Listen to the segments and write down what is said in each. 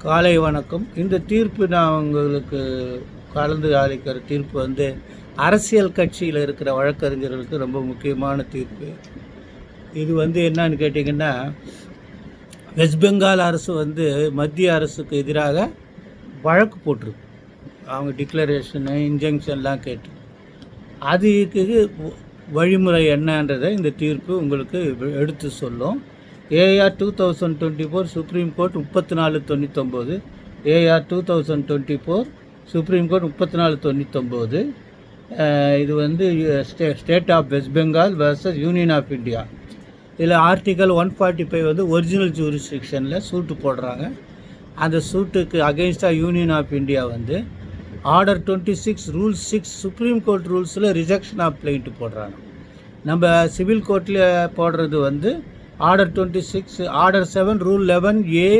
காலை வணக்கம். இந்த தீர்ப்பு நான் உங்களுக்கு கலந்து ஆளிக்கிற தீர்ப்பு வந்து அரசியல் கட்சியில் இருக்கிற வழக்கறிஞர்களுக்கு ரொம்ப முக்கியமான தீர்ப்பு. இது வந்து என்னன்னு கேட்டிங்கன்னா வெஸ்ட் பெங்கால் அரசு வந்து மத்திய அரசுக்கு எதிராக வழக்கு போட்டிருக்கு. அவங்க டிக்ளரேஷனு இன்ஜெக்ஷன்லாம் கேட்டு. அதுக்கு வழிமுறை என்னன்றதை இந்த தீர்ப்பு உங்களுக்கு எடுத்து சொல்லும். AR two thousand twenty four Supreme Court முப்பத்தி நாலு தொண்ணூத்தொம்போது. ஏஆர் two thousand twenty four supreme court முப்பத்தி நாலு தொண்ணூத்தொம்போது இது வந்து stay state of West Bengal versus Union of India. இதில் ஆர்டிக்கல் ஒன் ஃபார்ட்டி ஃபைவ் வந்து ஒரிஜினல் ஜூரிஸ்டிக்ஷனில் சூட்டு போடுறாங்க. அந்த சூட்டுக்கு அகெயின்ஸ்டாக யூனியன் ஆஃப் இந்தியா வந்து order twenty six rule six Supreme Court ரூல்ஸில் rejection of plaint போடுறாங்க. நம்ம சிவில் கோர்ட்டில் போடுறது வந்து order twenty six order seven rule eleven A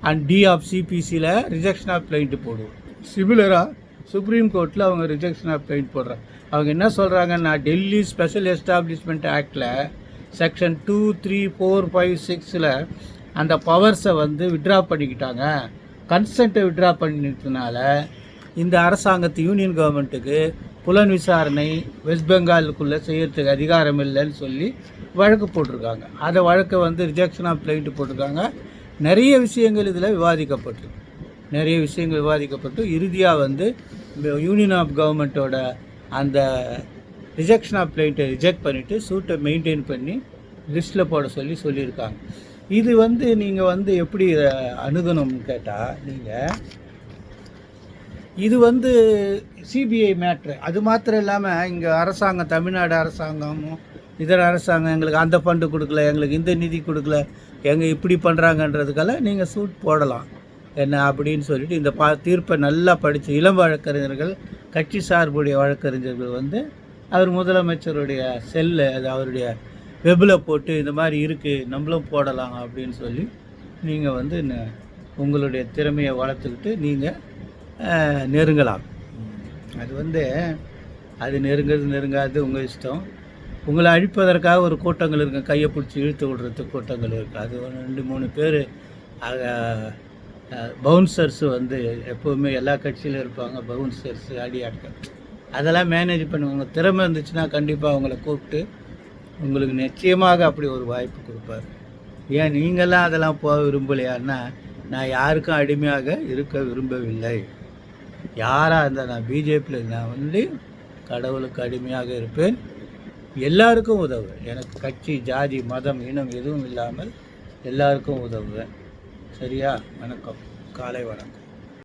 and D of சிபிசியில் rejection of plaint போடுவோம் சிமிலராக சுப்ரீம் கோர்ட்டில் அவங்க ரிஜெக்ஷன் ஆஃப் பிளைண்ட் போடுறாங்க. அவங்க என்ன சொல்கிறாங்கன்னா டெல்லி ஸ்பெஷல் எஸ்டாப்ளிஷ்மெண்ட் ஆக்டில் section two three four five சிக்ஸில் அந்த பவர்ஸை வந்து விட்ரா பண்ணிக்கிட்டாங்க. கன்சென்ட்டை விட்ரா பண்ணிட்டதுனால இந்த அரசாங்கத்து யூனியன் கவர்மெண்ட்டுக்கு புலன் விசாரணை வெஸ்ட் பெங்காலுக்குள்ளே செய்யறதுக்கு அதிகாரம் இல்லைன்னு சொல்லி வழக்கு போட்டிருக்காங்க. அந்த வழக்கை வந்து ரிஜெக்ஷன் ஆஃப் பிளைண்ட் போட்டிருக்காங்க. நிறைய விஷயங்கள் இதில் விவாதிக்கப்பட்டிருக்கு நிறைய விஷயங்கள் விவாதிக்கப்பட்டு இறுதியாக வந்து இந்த யூனியன் ஆஃப் கவர்மெண்ட்டோட அந்த ரிஜெக்ஷன் ஆஃப் பிளைண்ட்டை ரிஜெக்ட் பண்ணிவிட்டு சூட்டை மெயின்டைன் பண்ணி லிஸ்ட்டில் போட சொல்லி சொல்லியிருக்காங்க. இது வந்து நீங்கள் வந்து எப்படி இதை அணுகணும்னு கேட்டால் நீங்கள் இது வந்து சிபிஐ மேட்ரு அது மாத்திரம் இல்லாமல் இங்கே அரசாங்கம் தமிழ்நாடு அரசாங்கமும் இதர அரசாங்கம் எங்களுக்கு அந்த ஃபண்டு கொடுக்கல எங்களுக்கு இந்த நிதி கொடுக்கல எங்கள் இப்படி பண்ணுறாங்கன்றதுக்கெல்லாம் நீங்கள் சூட் போடலாம். என்ன அப்படின்னு சொல்லிட்டு இந்த பா தீர்ப்பை நல்லா படித்த இளம் வழக்கறிஞர்கள் கட்சி சார்புடைய வழக்கறிஞர்கள் வந்து அவர் முதலமைச்சருடைய செல்லு அது அவருடைய வெப்பில் போட்டு இந்த மாதிரி இருக்குது நம்மளும் போடலாம் அப்படின்னு சொல்லி நீங்கள் வந்து ந- உங்களுடைய திறமையை வளர்த்துக்கிட்டு நீங்கள் நெருங்கலாம். அது வந்து அது நெருங்கிறது நெருங்காது உங்கள் இஷ்டம். உங்களை அழிப்பதற்காக ஒரு கூட்டங்கள் இருக்குது கையை பிடிச்சி இழுத்து விடுறது கூட்டங்கள் இருக்குது அது ஒரு ரெண்டு மூணு பேர் பவுன்சர்ஸ் வந்து எப்போவுமே எல்லா கட்சியிலும் இருப்பாங்க. பவுன்சர்ஸ் அடியாட்கள் அதெல்லாம் மேனேஜ் பண்ணுவாங்க. திறமை இருந்துச்சுன்னா கண்டிப்பாக அவங்கள கூப்பிட்டு உங்களுக்கு நிச்சயமாக அப்படி ஒரு வாய்ப்பு கொடுப்பாரு. ஏன் நீங்களாம் அதெல்லாம் போக விரும்பலையான்னா நான் யாருக்கும் அடிமையாக இருக்க விரும்பவில்லை. யாராக இருந்தால் நான் பிஜேபியில் நான் வந்து கடவுளுக்கு அடிமையாக இருப்பேன். எல்லாருக்கும் உதவுவேன். எனக்கு கட்சி ஜாதி மதம் இனம் எதுவும் இல்லாமல் எல்லாருக்கும் உதவுவேன். சரியா? வணக்கம். காலை வணக்கம்.